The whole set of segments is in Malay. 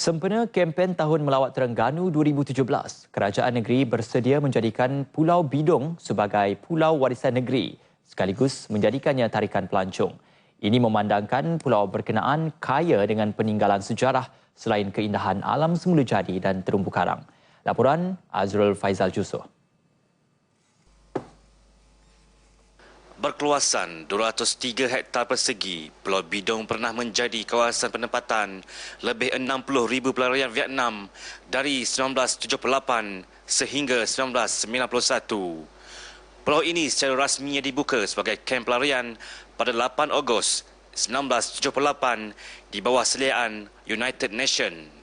Sempena kempen Tahun Melawat Terengganu 2017, kerajaan negeri bersedia menjadikan Pulau Bidong sebagai pulau warisan negeri sekaligus menjadikannya tarikan pelancong. Ini memandangkan pulau berkenaan kaya dengan peninggalan sejarah selain keindahan alam semula jadi dan terumbu karang. Laporan Azrul Faizal Jusoh. Berkeluasan 203 hektar persegi, Pulau Bidong pernah menjadi kawasan penempatan lebih 60,000 pelarian Vietnam dari 1978 sehingga 1991. Pulau ini secara rasminya dibuka sebagai kamp pelarian pada 8 Ogos 1978 di bawah seliaan United Nations.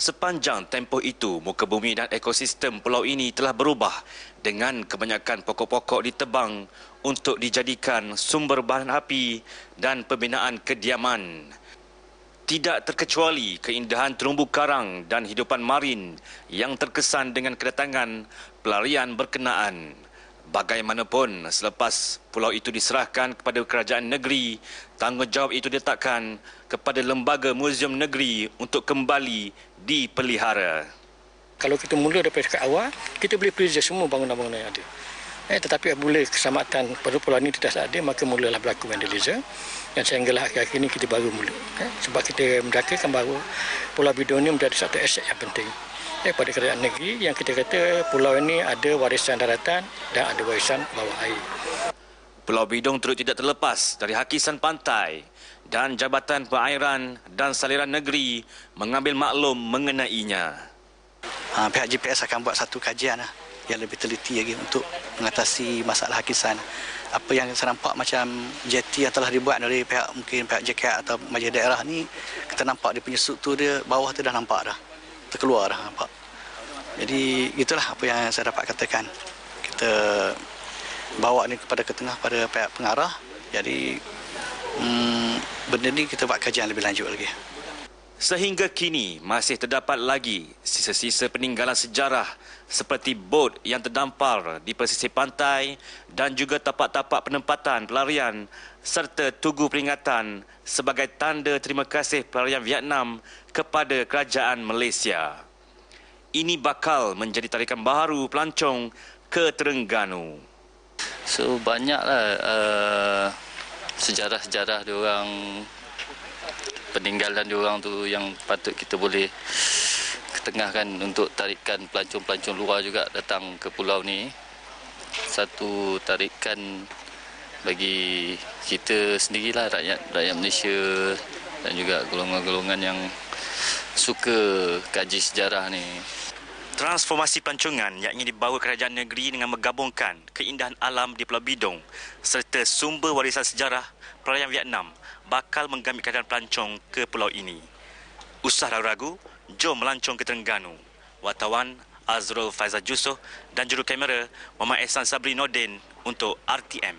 Sepanjang tempoh itu, muka bumi dan ekosistem pulau ini telah berubah dengan kebanyakan pokok-pokok ditebang untuk dijadikan sumber bahan api dan pembinaan kediaman. Tidak terkecuali keindahan terumbu karang dan hidupan marin yang terkesan dengan kedatangan pelarian berkenaan. Bagaimanapun, selepas pulau itu diserahkan kepada kerajaan negeri, tanggungjawab itu diletakkan kepada lembaga muzium negeri untuk kembali dipelihara. Kalau kita mula daripada sekat awal, kita boleh preserve semua bangunan-bangunan yang ada. Eh, tetapi apabila keselamatan pada pulau ini tidak ada, maka mulalah berlaku vandalisme. Dan sehinggalah akhir-akhir ini kita baru mula. Eh, sebab kita mendakakan bahawa Pulau Bidon ini menjadi satu aset yang penting eh, pada kerajaan negeri yang kita kata pulau ini ada warisan daratan dan ada warisan bawah air. Pulau Bidong turut tidak terlepas dari hakisan pantai dan Jabatan Perairan dan Saliran Negeri mengambil maklum mengenainya. Ha, pihak GPS akan buat satu kajian lah, yang lebih teliti lagi untuk mengatasi masalah hakisan. Apa yang saya nampak macam jeti yang telah dibuat dari pihak mungkin pihak JKT atau majlis daerah ni, kita nampak dia punya struktur dia bawah tu dah nampak dah terkeluar dah nampak. Jadi itulah apa yang saya dapat katakan. Kita bawa ni kepada ke tengah pada pihak pengarah. Jadi hmm, benda ni kita buat kajian lebih lanjut lagi. Sehingga kini masih terdapat lagi sisa-sisa peninggalan sejarah seperti bot yang terdampar di pesisir pantai dan juga tapak-tapak penempatan pelarian serta tugu peringatan sebagai tanda terima kasih pelarian Vietnam kepada kerajaan Malaysia. Ini bakal menjadi tarikan baru pelancong ke Terengganu. So banyaklah uh, sejarah-sejarah diorang peninggalan diorang tu yang patut kita boleh ketengahkan untuk tarikan pelancong-pelancong luar juga datang ke pulau ni. Satu tarikan bagi kita sendirilah rakyat rakyat Malaysia dan juga golongan-golongan yang suka kaji sejarah ni. Transformasi pelancongan ingin dibawa kerajaan negeri dengan menggabungkan keindahan alam di Pulau Bidong serta sumber warisan sejarah perayaan Vietnam bakal mengambil keadaan pelancong ke pulau ini. Usah ragu-ragu, jom melancong ke Terengganu. Wartawan Azrul Faizal Jusoh dan juru kamera Muhammad Ehsan Sabri Nordin untuk RTM.